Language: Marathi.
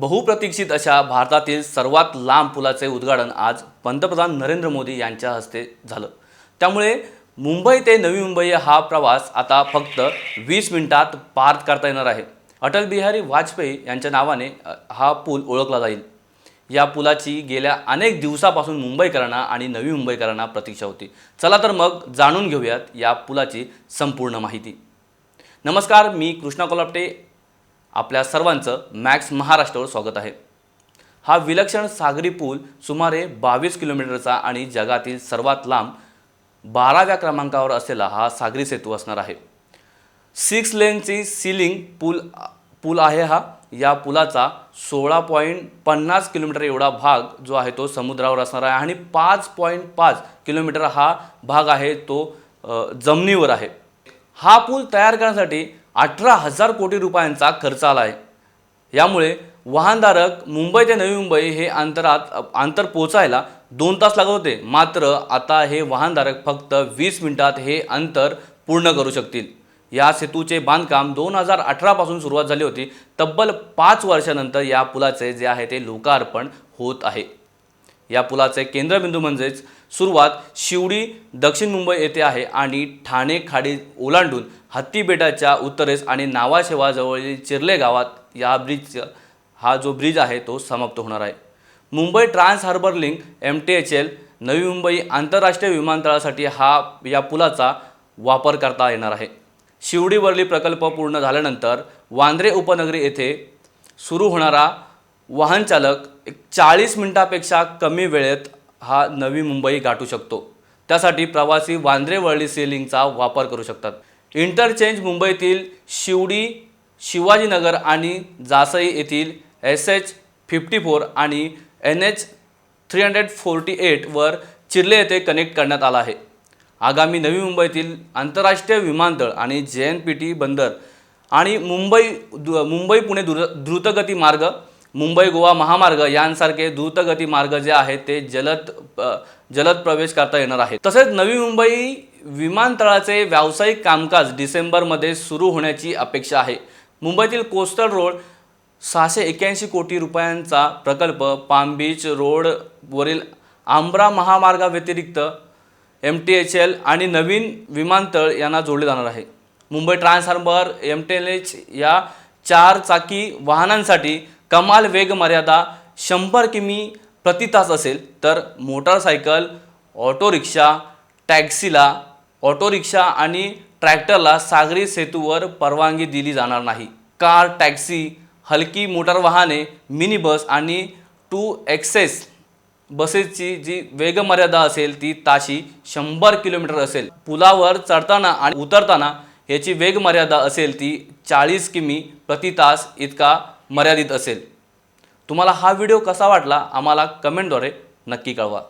बहुप्रतीक्षित अशा भारतातील सर्वात लांब पुलाचे उद्घाटन आज पंतप्रधान नरेंद्र मोदी यांच्या हस्ते झालं. त्यामुळे मुंबई ते नवी मुंबई हा प्रवास आता फक्त वीस मिनिटात पार करता येणार आहे. अटल बिहारी वाजपेयी यांच्या नावाने हा पूल ओळखला जाईल. या पुलाची गेल्या अनेक दिवसापासून मुंबईकरांना आणि नवी मुंबईकरांना प्रतीक्षा होती. चला तर मग जाणून घेऊयात या पुलाची संपूर्ण माहिती. नमस्कार मी कृष्णा कोलापटे आपल्या सर्वांचं मॅक्स महाराष्ट्रावर स्वागत आहे. हा विलक्षण सागरी पूल सुमारे बावीस किलोमीटरचा आणि जगातील सर्वात लांब बाराव्या क्रमांकावर असलेला हा सागरी सेतू असणार आहे. सिक्स लेनची सिलिंग पूल पूल आहे हा. या पुलाचा सोळा पॉईंट पन्नास किलोमीटर एवढा भाग जो आहे तो समुद्रावर असणार आहे आणि पाच पॉईंट पाच किलोमीटर हा भाग आहे तो जमिनीवर आहे. हा पूल तयार करण्यासाठी अठरा हजार कोटी रुपयांचा खर्च आला आहे यामुळे वाहनधारक मुंबई ते नवी मुंबई हे अंतरात अंतर पोचायला दोन तास लागत होते. मात्र आता हे वाहनधारक फक्त वीस मिनिटात हे अंतर पूर्ण करू शकतील. या सेतूचे बांधकाम दोन हजार अठरापासून सुरुवात झाली होती. तब्बल पाच वर्षानंतर या पुलाचे जे आहे ते लोकार्पण होत आहे. या पुलाचे केंद्रबिंदू म्हणजेच सुरुवात शिवडी दक्षिण मुंबई येथे आहे आणि ठाणे खाडी ओलांडून हत्तीबेटाच्या उत्तरेस आणि नावाशेवाजवळील चिर्ले गावात या ब्रिज हा जो ब्रिज आहे तो समाप्त होणार आहे. Mumbai trans harbour link M T H L Navi Mumbai आंतरराष्ट्रीय विमानतळासाठी हा या पुलाचा वापर करता येणार आहे. शिवडीवरली प्रकल्प पूर्ण झाल्यानंतर वांद्रे उपनगरी येथे सुरू होणारा वाहनचालक एक चाळीस मिनटापेक्षा कमी वेळेत हा नवी मुंबई गाठू शकतो. त्यासाठी प्रवासी वांद्रे वरळी सेलिंगचा वापर करू शकतात. इंटरचेंज मुंबईतील शिवडी शिवाजीनगर आणि जासई येथील एस एच फिफ्टी फोर आणि N H three hundred forty एटवर Chirle येथे कनेक्ट करण्यात आला आहे. आगामी नवी मुंबईतील आंतरराष्ट्रीय विमानतळ आणि जे एन पी टी बंदर आणि मुंबई दु- मुंबई पुणे द्रुत द्रुतगती मार्ग मुंबई गोवा महामार्ग यांसारखे द्रुतगती मार्ग जे आहेत ते जलद जलद प्रवेश करता येणार आहे तसेच नवी मुंबई विमानतळाचे व्यावसायिक कामकाज डिसेंबरमध्ये सुरू होण्याची अपेक्षा आहे. मुंबईतील कोस्टल रोड सहाशे एक्याऐंशी कोटी रुपयांचा प्रकल्प पाम बीच रोडवरील आंब्रा महामार्गाव्यतिरिक्त एम टी एच एल आणि नवीन विमानतळ यांना जोडले जाणार आहे. Mumbai transformer M T L H या चार चाकी वाहनांसाठी कमाल वेग मर्यादा शंभर किमी प्रति तास असेल तर मोटारसायकल ऑटो रिक्षा टॅक्सीला ऑटो रिक्षा आणि ट्रॅक्टरला सागरी सेतूवर परवानगी दिली जाणार नाही. कार टॅक्सी हलकी मोटार वाहने मिनी बस आणि टू एक्सेस बसेसची जी वेगमर्यादा असेल ती ताशी शंभर किलोमीटर असेल. पुलावर चढताना आणि उतरताना याची वेगमर्यादा असेल ती चाळीस किमी प्रति तास इतका मर्यादित असेल. तुम्हाला हा व्हिडिओ कसा वाटला आम्हाला कमेंटद्वारे नक्की कळवा.